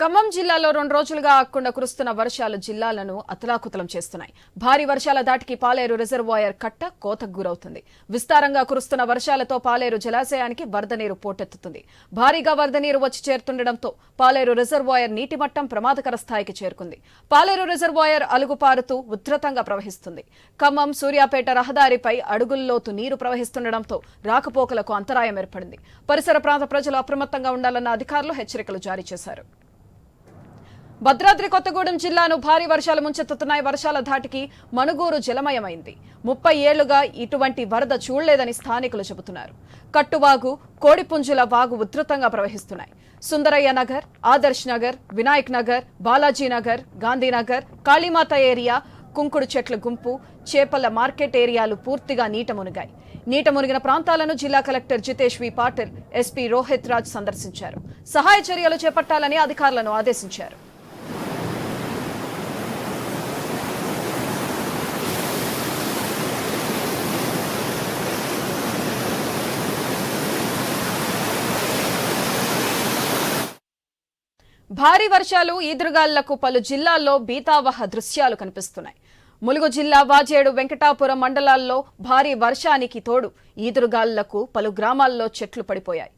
ఖమ్మం జిల్లాలో రెండు రోజులుగా ఆకుండా కురుస్తున్న వర్షాలు జిల్లాలను అతలాకుతలం చేస్తున్నాయి. భారీ వర్షాల దాటికి పాలేరు రిజర్వాయర్ కట్ట కోతకు గురవుతుంది. విస్తారంగా కురుస్తున్న వర్షాలతో పాలేరు జలాశయానికి వరద నీరు పోటెత్తుతుంది. భారీగా వరద నీరు వచ్చి చేరుతుండటంతో పాలేరు రిజర్వాయర్ నీటి మట్టం ప్రమాదకర స్థాయికి చేరుకుంది. పాలేరు రిజర్వాయర్ అలుగుపారుతూ ఉధృతంగా ప్రవహిస్తుంది. ఖమ్మం సూర్యాపేట రహదారిపై అడుగుల్లోతు నీరు ప్రవహిస్తుండటంతో రాకపోకలకు అంతరాయం ఏర్పడింది. పరిసర ప్రాంత ప్రజలు అప్రమత్తంగా ఉండాలన్న అధికారులు హెచ్చరికలు జారీ చేశారు. భద్రాద్రి కొత్తగూడెం జిల్లాను భారీ వర్షాలు ముంచెత్తుతున్నాయి. వర్షాల ధాటికి మనుగూరు జలమయమైంది. ముప్పై ఏళ్ళుగా ఇటువంటి వరద చూడలేదని స్థానికులు చెబుతున్నారు. కట్టువాగు కోడిపుంజుల వాగు ఉధృతంగా ప్రవహిస్తున్నాయి. సుందరయ్య నగర్ ఆదర్శ్ నగర్ వినాయక్ నగర్ బాలాజీ నగర్ గాంధీనగర్ కాళీమాత ఏరియా కుంకుడు చెట్ల గుంపు చేపల మార్కెట్ ఏరియాలు పూర్తిగా నీట మునిగాయి. నీట మునిగిన ప్రాంతాలను జిల్లా collector Jitesh V. Patil SP Rohit Raj సందర్శించారు. సహాయ చర్యలు చేపట్టాలని అధికారులను ఆదేశించారు. భారీ వర్షాలు ఈదురుగాళ్ళకు పలు జిల్లాల్లో బీతావహ దృశ్యాలు కనిపిస్తున్నాయి. ములుగు జిల్లా వాజేడు వెంకటాపురం మండలాల్లో భారీ వర్షానికి తోడు ఈదురుగాళ్ళకు పలు గ్రామాల్లో చెట్లు పడిపోయాయి.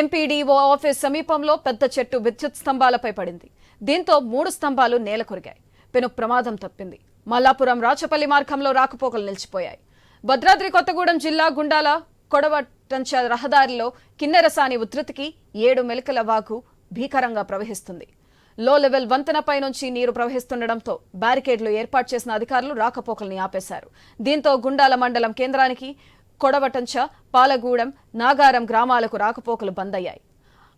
ఎంపీడీఓ ఆఫీస్ సమీపంలో పెద్ద చెట్టు విద్యుత్ స్తంభాలపై పడింది. దీంతో మూడు స్తంభాలు నేల కొరిగాయి పెను ప్రమాదం తప్పింది. మల్లాపురం రాచపల్లి మార్గంలో రాకపోకలు నిలిచిపోయాయి. భద్రాద్రి కొత్తగూడెం జిల్లా గుండాల కొడవటంచ రహదారిలో కిన్నెరసాని ఉధృతికి ఏడు మెలికల వాగు భీకరంగా ప్రవహిస్తుంది. లో లెవెల్ వంతెనపై నుంచి నీరు ప్రవహిస్తుండటంతో బ్యారికేడ్లు ఏర్పాటు చేసిన అధికారులు రాకపోకల్ని ఆపేశారు. దీంతో గుండాల మండలం కేంద్రానికి కొడవటంచ పాలగూడెం నాగారం గ్రామాలకు రాకపోకలు బంద్ అయ్యాయి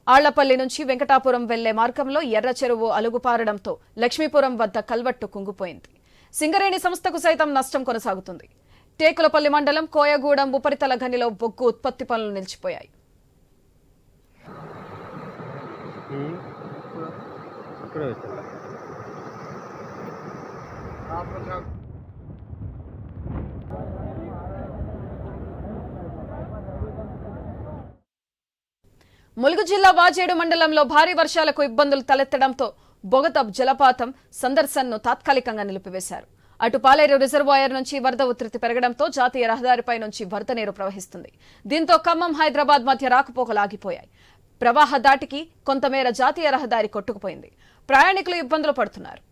ఆళ్ళపల్లి నుంచి వెంకటాపురం వెళ్ళే మార్గంలో ఎర్ర చెరువు అలుగుపారడంతో లక్ష్మీపురం వద్ద కల్వట్టు కుంగిపోయింది. సింగరేణి సంస్థకు సైతం నష్టం కొనసాగుతుంది. టేకులపల్లి మండలం కోయగూడెం ఉపరితల గనిలో బొగ్గు ఉత్పత్తి పనులు నిలిచిపోయాయి. ఇక్కడే ములుగు జిల్లా వాజేడు మండలంలో భారీ వర్షాలకు ఇబ్బందులు తలెత్తడంతో బొగత జలపాతం సందర్శన్ను తాత్కాలికంగా నిలిపివేశారు. అటు పాలేరు రిజర్వాయర్ నుంచి వరద ఉధృతి పెరగడంతో జాతీయ రహదారిపై నుంచి వరద నీరు ప్రవహిస్తుంది. దీంతో ఖమ్మం హైదరాబాద్ మధ్య రాకపోకలు ఆగిపోయాయి. ప్రవాహ దాటికి కొంతమేర జాతీయ రహదారి కొట్టుకుపోయింది. ప్రయాణికులు ఇబ్బందులు పడుతున్నారు.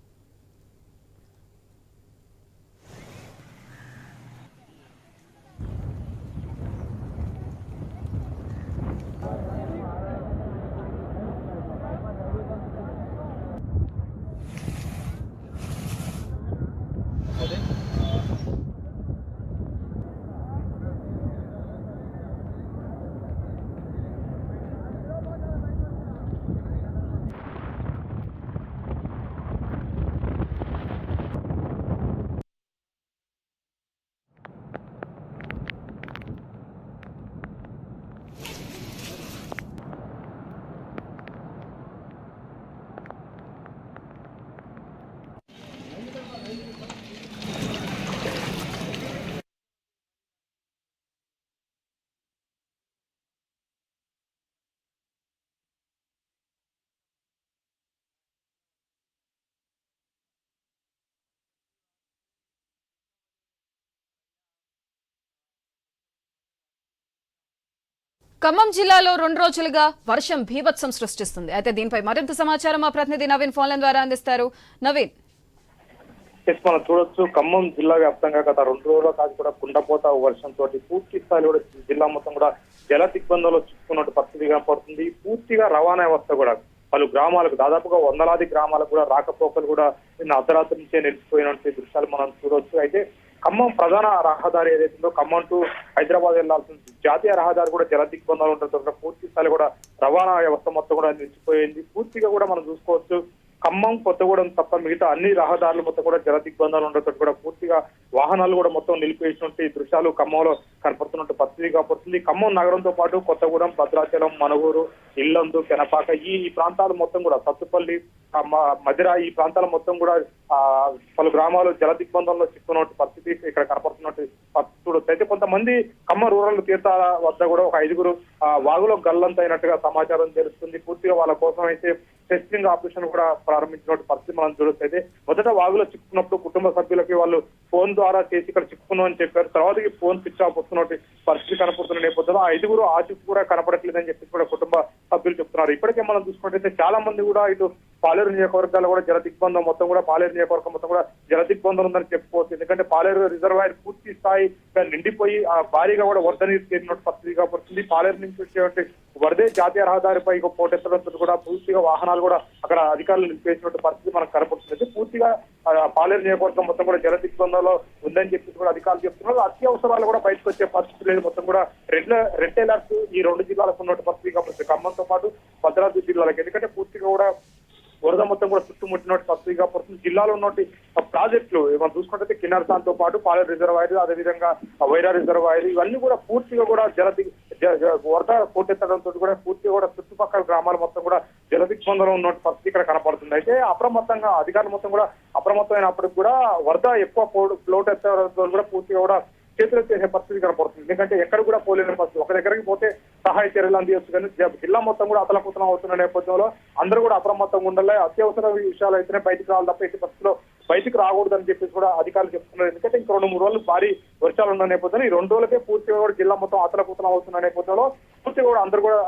ఖమ్మం జిల్లాలో రెండు రోజులుగా వర్షం భీభత్సం సృష్టిస్తుంది. అయితే దీనిపై మరింత సమాచారం మా ప్రతినిధి నవీన్ ఫోన్ల ద్వారా అందిస్తారు. నవీన్. మనం చూడొచ్చు ఖమ్మం జిల్లా వ్యాప్తంగా గత రెండు రోజుల కాదు కూడా కుండపోత వర్షంతో పూర్తి స్థాయిలో కూడా జిల్లా మొత్తం కూడా జల దిగ్బంధంలో చిక్కుకున్నట్టు పరిస్థితి కనపడుతుంది. పూర్తిగా రవాణా వ్యవస్థ కూడా పలు గ్రామాలకు దాదాపుగా వందలాది గ్రామాలకు కూడా రాకపోకలు కూడా నిన్న అర్ధరాత్రి నుంచే నిలిచిపోయినటువంటి దృశ్యాలు మనం చూడొచ్చు. అయితే ఖమ్మం ప్రధాన రహదారి ఏదైతుందో ఖమ్మం టు హైదరాబాద్ వెళ్ళాల్సిన జాతీయ రహదారి కూడా జల ఉంటుంది పూర్తి స్థాయి కూడా రవాణా వ్యవస్థ మొత్తం కూడా నిలిచిపోయింది. పూర్తిగా కూడా మనం చూసుకోవచ్చు. ఖమ్మం కొత్తగూడెం తప్ప మిగతా అన్ని రహదారులు మొత్తం కూడా జల దిగ్బంధాలు ఉండటం కూడా పూర్తిగా వాహనాలు కూడా మొత్తం నిలిపేసినట్టు దృశ్యాలు ఖమ్మంలో కనపడుతున్నట్టు పరిస్థితి కనపడుతుంది. ఖమ్మం నగరంతో పాటు కొత్తగూడెం భద్రాచలం మనుగూరు ఇల్లందు కెనపాక ఈ ఈ ప్రాంతాలు మొత్తం కూడా సత్తుపల్లి మధిర ఈ ప్రాంతాల మొత్తం కూడా ఆ పలు గ్రామాలు జల దిగ్బంధంలో చిక్కున్నట్టు పరిస్థితి ఇక్కడ కనపడుతున్నట్టు పరిస్థితి చూడొచ్చు. అయితే కొంతమంది ఖమ్మం రూరల్ తీర్థాల వద్ద కూడా ఒక ఐదుగురు ఆ, వాగులో గల్లంతైనట్టుగా సమాచారం తెలుస్తుంది. పూర్తిగా వాళ్ళ కోసం అయితే టెస్టింగ్ ఆపరేషన్ కూడా ప్రారంభించినటువంటి పరిస్థితి మనం చూస్తే మొదట వాగులో చిక్కుకున్నప్పుడు కుటుంబ సభ్యులకి వాళ్ళు ఫోన్ ద్వారా చేసి ఇక్కడ చిక్కుకున్నాం అని చెప్పారు. తర్వాత ఫోన్ స్విచ్ ఆఫ్ వస్తున్నటువంటి పరిస్థితి కనపడుతున్న నేపథ్యంలో ఆ ఐదుగురు ఆచూకు కూడా కనపడట్లేదని చెప్పి కూడా కుటుంబ సభ్యులు చెప్తున్నారు. ఇప్పటికే మనం చూసుకుంటే చాలా మంది కూడా ఇటు పాలేరు నియోజకవర్గాలు కూడా జల దిగ్బంధం మొత్తం కూడా పాలేరు నియోజకవర్గం మొత్తం కూడా జల దిగ్బంధం ఉందని చెప్పుకోవచ్చు. ఎందుకంటే పాలేరు రిజర్వాయర్ పూర్తి స్థాయి నిండిపోయి ఆ భారీగా కూడా వరద నీరు చేరినట్టు పరిస్థితి కాబడుతుంది పాలేరు నుంచి వచ్చేటువంటి వరదే జాతీయ రహదారిపై పోటెత్తడంతో కూడా పూర్తిగా వాహనాలు కూడా అక్కడ అధికారులు నిలిపేసినటువంటి పరిస్థితి మనకు కనపడుతుంది పూర్తిగా పాలేరు నియోజకవర్గం మొత్తం కూడా జల దిగ్బంధంలో ఉందని చెప్పి కూడా అధికారులు చెప్తున్నారు. అత్యవసరాలు కూడా బయటకు వచ్చే పరిస్థితి లేదు. మొత్తం కూడా రెడ్ రెడ్ అలర్ట్ ఈ రెండు జిల్లాలకు ఉన్నటువంటి పరిస్థితి కాబట్టి ఖమ్మంతో పాటు భద్రాద్రి జిల్లాలకు. ఎందుకంటే పూర్తిగా కూడా వరద మొత్తం కూడా చుట్టుముట్టినట్టు పరిస్థితిగా పడుతుంది జిల్లాలో ఉన్నటువంటి ప్రాజెక్టులు మనం చూసుకుంటే కిన్నరసాన్తో పాటు పాల రిజర్వాయర్ అదేవిధంగా వైరా రిజర్వాయర్ ఇవన్నీ కూడా పూర్తిగా కూడా జల జ- వరద పోటెత్తడంతో కూడా పూర్తిగా కూడా చుట్టుపక్కల గ్రామాలు మొత్తం కూడా జల దిగ్బంధంలో ఉన్నట్టు పరిస్థితి ఇక్కడ కనపడుతుంది. అయితే అప్రమత్తంగా అధికారులు మొత్తం కూడా అప్రమత్తమైనప్పటికి కూడా వరద ఎక్కువ ఫ్లోట్ ఎత్తడంతో కూడా పూర్తిగా కూడా చేతులు చేసే పరిస్థితి కనపడుతుంది. ఎందుకంటే ఎక్కడ కూడా పోలేని పరిస్థితి. ఒక దగ్గరికి పోతే సహాయ చర్యలు అందించచ్చు కానీ జిల్లా మొత్తం కూడా అతలకుతలం అవుతున్న నేపథ్యంలో అందరూ కూడా అప్రమత్తంగా ఉండాలి. అత్యవసర విషయాలు అయితేనే బయటకు రావాలి తప్ప ఎట్టి పరిస్థితిలో బయటికి రాకూడదని చెప్పేసి కూడా అధికారులు చెప్తున్నారు. ఎందుకంటే ఇంకా రెండు మూడు రోజులు భారీ వర్షాలు ఉన్న నేపథ్యంలో ఈ రెండు రోజులకే పూర్తిగా కూడా జిల్లా మొత్తం అతలకుతలం అవుతున్న నేపథ్యంలో పూర్తిగా కూడా అందరూ కూడా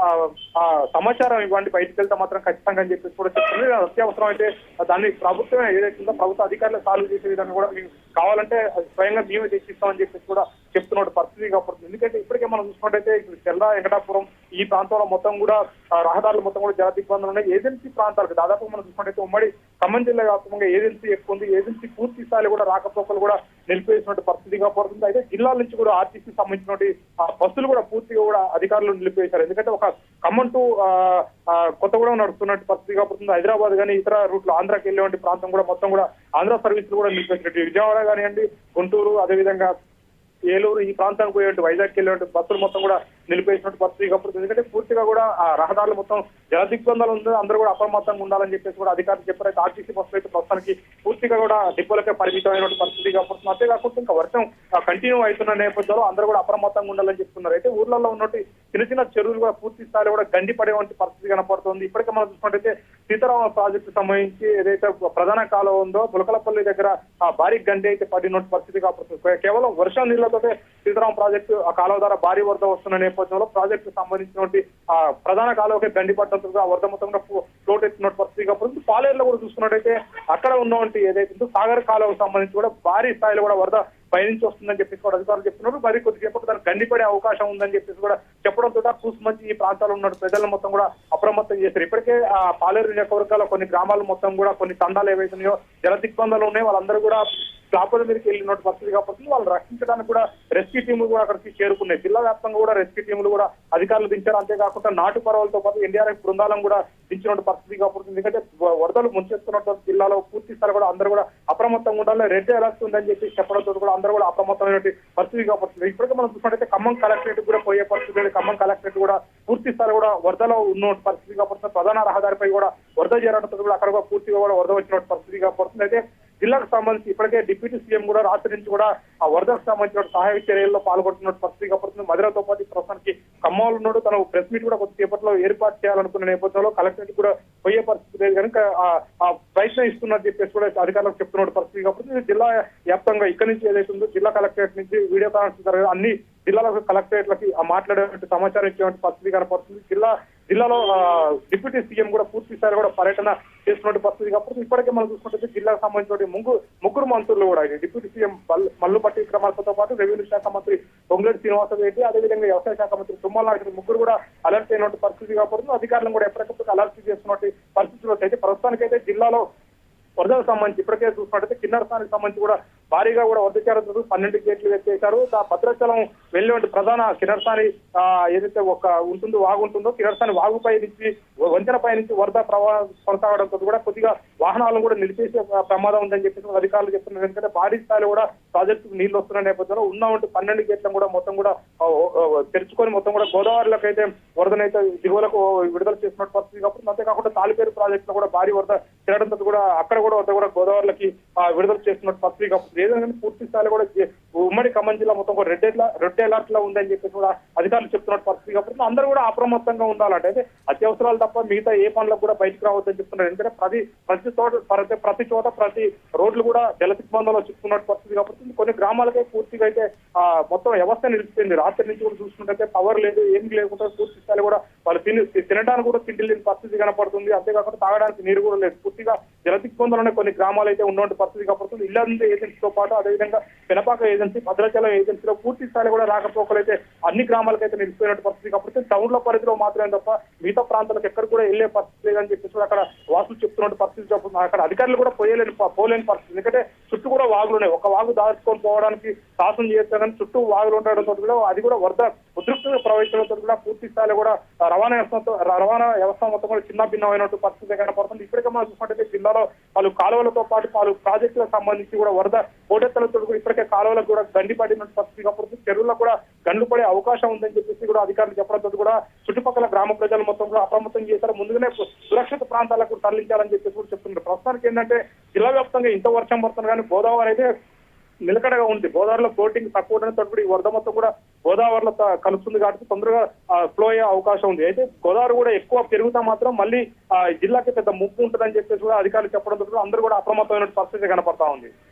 ఆ, సమాచారం ఇవ్వండి బయటికి వెళ్తే మాత్రం ఖచ్చితంగా అని చెప్పేసి కూడా చెప్తుంది అత్యవసరం అయితే దాన్ని ప్రభుత్వమే ఏదైతే ప్రభుత్వ అధికారులు సాల్వ్ చేసే విధంగా కూడా మేము కావాలంటే స్వయంగా మేమే చేసిస్తామని చెప్పేసి కూడా చెప్తున్న పరిస్థితి కాబట్టి ఎందుకంటే ఇప్పటికే మనం చూసుకున్నట్టయితే ఇప్పుడు చెల్లా వెంకటాపురం ఈ ప్రాంతంలో మొత్తం కూడా రహదారులు మొత్తం కూడా జల ఇబ్బందులు ఉన్నాయి. ఏజెన్సీ ప్రాంతాలకు దాదాపు మనం చూసుకున్నట్టయితే ఉమ్మడి ఖమ్మం జిల్లా వ్యాప్తంగా ఏజెన్సీ ఎక్కువ ఉంది. ఏజెన్సీ పూర్తి స్థాయిలో కూడా రాకపోకలు కూడా నిలిపివేసినటువంటి పరిస్థితి కాబడుతుంది అయితే జిల్లాల నుంచి కూడా ఆర్టీసీ సంబంధించినటువంటి ఆ బస్సులు కూడా పూర్తిగా కూడా అధికారులు నిలిపివేశారు. ఎందుకంటే ఒక ఖమ్మం టు కొత్తగూడెం నడుస్తున్నట్టు పరిస్థితి కాబట్టి హైదరాబాద్ కానీ ఇతర రూట్లు ఆంధ్రాకి వెళ్ళేవంటి ప్రాంతం కూడా మొత్తం కూడా ఆంధ్ర సర్వీసులు కూడా నిలిపేసినట్టు విజయవాడ కానివ్వండి గుంటూరు అదేవిధంగా ఏలూరు ఈ ప్రాంతానికి పోయేటువంటి వైజాగ్ వెళ్ళేటువంటి బస్సులు మొత్తం కూడా నిలిపేసినట్టు పరిస్థితి కాబట్టి ఎందుకంటే పూర్తిగా కూడా ఆ రహదారులు మొత్తం జల దిగ్బంధాలు ఉంది అందరూ కూడా అప్రమత్తంగా ఉండాలని చెప్పేసి కూడా అధికారులు చెప్పారు. అయితే ఆర్టీసీ బస్సులు అయితే ప్రస్తుతానికి పూర్తిగా కూడా డిపోలకే పరిమితమైనటువంటి పరిస్థితి కాబట్టి అంతేకాకుండా ఇంకా వర్షం కంటిన్యూ అవుతున్న నేపథ్యంలో అందరూ కూడా అప్రమత్తంగా ఉండాలని చెప్తున్నారు. అయితే ఊర్లలో ఉన్నట్టు చిన్న చిన్న చెరువులు కూడా పూర్తి స్థాయిలో కూడా గండి పడేటువంటి పరిస్థితి కనపడుతుంది. ఇప్పటికే మనం చూసుకుంటే సీతారామ ప్రాజెక్టు సంబంధించి ఏదైతే ప్రధాన కాలం ఉందో పులకలపల్లి దగ్గర ఆ భారీ గండి అయితే పడినట్టు పరిస్థితి కాకపోతుంది కేవలం వర్షం నీళ్ళతో సీతారామ ప్రాజెక్టు ఆ కాలువ ద్వారా భారీ వరద వస్తున్న నేపథ్యంలో ప్రాజెక్టు సంబంధించినటువంటి ఆ ప్రధాన కాలువకి గండి పట్టడం ఆ వరద మొత్తం కూడా ఫ్లోట్ ఎత్తున్నట్టు పరిస్థితి కాకపోతే పాలేరులో కూడా చూసుకున్నట్టయితే అక్కడ ఉన్నటువంటి ఏదైతే ఉందో సాగర్ కాలువకు సంబంధించి కూడా భారీ స్థాయిలో కూడా వరద పయనించి వస్తుందని చెప్పేసి కూడా అధికారులు చెప్తున్నారు. మరి కొద్దిసేపటి దానికి గండిపడే అవకాశం ఉందని చెప్పేసి కూడా చెప్పడంతో కూసు మంచి ఈ ప్రాంతాల్లో ఉన్న ప్రజలను మొత్తం కూడా అప్రమత్తం చేశారు. ఇప్పటికే ఆ పాలేరు నియోజకవర్గాల్లో కొన్ని గ్రామాలు మొత్తం కూడా కొన్ని తండాలు ఏవైతున్నాయో జల దిగ్బంధాలు ఉన్నాయి వాళ్ళందరూ కూడా స్లాపుల మీదకి వెళ్ళినట్టు పరిస్థితి కాబట్టి వాళ్ళు రక్షించడానికి కూడా రెస్క్యూ టీములు కూడా అక్కడికి చేరుకున్నాయి. జిల్లా వ్యాప్తంగా కూడా రెస్క్యూ టీములు కూడా అధికారులు దించారు. అంతేకాకుండా నాటు పర్వాలతో పాటు ఎన్డీఆర్ఎఫ్ బృందాలను కూడా దించినటువంటి పరిస్థితి కాబట్టి ఎందుకంటే వరదలు ముంచేస్తున్నటువంటి జిల్లాలో పూర్తి స్థాయి కూడా అందరూ కూడా అప్రమత్తంగా ఉండాలి. రెడ్ అలర్ట్ ఉందని చెప్పి చెప్పడంతో కూడా అందరూ కూడా అప్రమత్తమైనటువంటి పరిస్థితి కాబట్టి ఇప్పటికే మనం చూసినట్టయితే ఖమ్మం కలెక్టరేట్ కూడా పోయే పరిస్థితి లేదు. ఖమ్మం కలెక్టరేట్ కూడా పూర్తి స్థాయి కూడా వరదలో ఉన్న పరిస్థితి కాబట్టి ప్రధాన రహదారిపై కూడా వరద చేరడంతో కూడా అక్కడ కూడా పూర్తిగా కూడా వరద వచ్చిన పరిస్థితి కాబట్టి అయితే జిల్లాకు సంబంధించి ఇప్పటికే డిప్యూటీ సీఎం కూడా రాత్రి నుంచి కూడా ఆ వరదకు సంబంధించిన సహాయ చర్యల్లో పాల్గొంటున్నట్టు పరిస్థితి కాబట్టి మధురతో పాటు ప్రస్తుతానికి ఖమ్మంలో ఉన్నాడు. తన ప్రెస్ మీట్ కూడా కొద్దిసేపట్లో ఏర్పాటు చేయాలనుకున్న నేపథ్యంలో కలెక్టరేట్ కూడా పోయే పరిస్థితి లేదు. కనుక ప్రయత్నం ఇస్తున్నట్టు చెప్పేసి కూడా అధికారులకు చెప్తున్న పరిస్థితి. కాబట్టి జిల్లా వ్యాప్తంగా ఇక్కడి నుంచి ఏదైతే ఉందో జిల్లా కలెక్టరేట్ నుంచి వీడియో కాన్ఫరెన్స్ అన్ని జిల్లాల కలెక్టరేట్లకి మాట్లాడేటువంటి సమాచారం ఇచ్చేటువంటి పరిస్థితి కనపడుతుంది. జిల్లా జిల్లాలో డిప్యూటీ సీఎం కూడా పూర్తి స్థాయిలో కూడా పర్యటన చేస్తున్న పరిస్థితి. కాబట్టి ఇప్పటికే మనం చూసుకుంటే జిల్లాకు సంబంధించిన ముగ్గురు ముగ్గురు మంత్రులు కూడా డిప్యూటీ సీఎం మల్లుపట్టి విక్రమార్కతో పాటు రెవెన్యూ శాఖ మంత్రి పొంగులేటి శ్రీనివాస రెడ్డి అదేవిధంగా వ్యవసాయ శాఖ మంత్రి తుమ్మల నాయుడు ముగ్గురు కూడా అలర్ట్ అయినటువంటి పరిస్థితి కాబట్టి అధికారులను కూడా ఎప్పటికప్పుడు అలర్ట్ చేస్తున్నటువంటి పరిస్థితులు అయితే ప్రస్తుతానికైతే జిల్లాలో వరదలకు సంబంధించి ఇప్పటికే చూసినట్టయితే కిన్నరసానికి సంబంధించి కూడా భారీగా కూడా వద్ద చేరుతుంది పన్నెండు గేట్లు ఎత్తేశారు. భద్రాచలం వెళ్ళేటువంటి ప్రధాన కిరర్సాని ఏదైతే ఒక ఉంటుందో వాగు ఉంటుందో కిరర్సాని వాగుపై నుంచి వంతెన పై నుంచి వరద ప్రవాహ కొనసాగడంతో కూడా కొద్దిగా వాహనాలను కూడా నిలిపేసే ప్రమాదం ఉందని చెప్పేసి అధికారులు చెప్తున్నారు. ఎందుకంటే భారీ స్థాయిలో కూడా ప్రాజెక్టు నీళ్ళు వస్తున్న నేపథ్యంలో ఉన్నటువంటి పన్నెండు గేట్లను కూడా మొత్తం కూడా తెరుచుకొని మొత్తం కూడా గోదావరిలోకి అయితే వరదనైతే దిగువలకు విడుదల చేసినట్టు పరిస్థితి. కాబట్టి అంతేకాకుండా తాలిపేరు ప్రాజెక్టులో కూడా భారీ వరద తినడంతో కూడా అక్కడ కూడా వద్ద కూడా గోదావరిలోకి ఆ, విడుదల చేస్తున్నట్టు పత్రిక. ఏదైనా పూర్తి స్థాయిలో కూడా ఉమ్మడి ఖమ్మం జిల్లా మొత్తం కూడా రెడ్ రెడ్ అలర్ట్లో ఉందని చెప్పేసి కూడా అధికారులు చెప్తున్నట్టు పరిస్థితి కాబట్టి అందరూ కూడా అప్రమత్తంగా ఉండాలంటే అయితే అత్యవసరాలు తప్ప మిగతా ఏ పనులకు కూడా బయటకు రావద్దని చెప్తున్నారు. ఎందుకంటే ప్రతి ప్రతి చోట ప్రతి ప్రతి చోట ప్రతి రోడ్లు కూడా జల దిగ్బంధంలో చిక్కున్నట్టు పరిస్థితి కాబట్టి కొన్ని గ్రామాలకే పూర్తిగా అయితే మొత్తం వ్యవస్థ నిలిచిపోయింది. రాత్రి నుంచి కూడా చూసుకుంటే పవర్ లేదు ఏం లేకుండా పూర్తి స్థాయిలో కూడా వాళ్ళు తిని తినడానికి కూడా తిండి లేని పరిస్థితి కనపడుతుంది. అంతేకాకుండా తాగడానికి నీరు కూడా లేదు. పూర్తిగా జల దిగ్బంధంలోనే కొన్ని గ్రామాలు అయితే ఉన్నటువంటి పరిస్థితి కనపడుతుంది. ఇల్లందు ఏజెన్సీతో పాటు అదేవిధంగా పెనపాక ఏజెన్సీ భద్రాచలం ఏజెన్సీలో పూర్తి స్థాయిలో కూడా రాకపోకలైతే అన్ని గ్రామాలకైతే నిలిచిపోయినట్టు పరిస్థితి. కాబట్టి టౌన్ల పరిధిలో మాత్రమే తప్ప మిగతా ప్రాంతాలకు ఎక్కడ కూడా వెళ్ళే పరిస్థితి లేదని చెప్పేసి అక్కడ వాసులు చెప్తున్నట్టు పరిస్థితి అక్కడ అధికారులు కూడా పోయలేని పోలేని పరిస్థితి. ఎందుకంటే చుట్టూ కూడా వాగులు ఉన్నాయి. ఒక వాగు దాచుకొని పోవడానికి సాహసం చేస్తే కానీ చుట్టూ వాగులు ఉండడంతో కూడా అది కూడా వరద ఉద్రిక్తంగా ప్రవహించడంతో కూడా పూర్తి స్థాయిలో కూడా రవాణా వ్యవస్థతో రవాణా వ్యవస్థ మొత్తం కూడా చిన్న భిన్నమైనట్టు పరిస్థితి కనపడుతుంది ఇప్పటికే మనం చూసుకుంటే జిల్లాలో పలు కాలువలతో పాటు పలు ప్రాజెక్టులకు సంబంధించి కూడా వరద పోటెత్తలతో కూడా ఇప్పటికే కాలువలకు కూడా గండి పడినట్టు పరిస్థితి కనపడుతుంది చెరువులకు కూడా గండ్లు పడే అవకాశం ఉందని చెప్పేసి కూడా అధికారులు చెప్పడంతో కూడా చుట్టుపక్కల గ్రామ ప్రజలు మొత్తం కూడా అప్రమత్తం చేశారు. ముందుగానే సురక్షిత ప్రాంతాలకు తరలించాలని చెప్పేసి కూడా చెప్తున్నారు. ప్రస్తుతానికి ఏంటంటే జిల్లా వ్యాప్తంగా ఇంత వర్షం పడుతుంది కానీ గోదావరి అయితే నిలకడగా ఉంది. గోదావరిలో ఫ్లోటింగ్ తక్కువ ఉండడంతో కూడా ఈ వరద మొత్తం కూడా గోదావరిలో కలుపుతుంది కలుస్తుంది కాబట్టి తొందరగా ఫ్లో అయ్యే అవకాశం ఉంది. అయితే గోదావరి కూడా ఎక్కువ పెరుగుతా మాత్రం మళ్ళీ జిల్లాకి పెద్ద ముప్పు ఉంటుందని చెప్పేసి కూడా అధికారులు చెప్పడంతో అందరూ కూడా అప్రమత్తమైన పరిస్థితి కనపడతా ఉంది.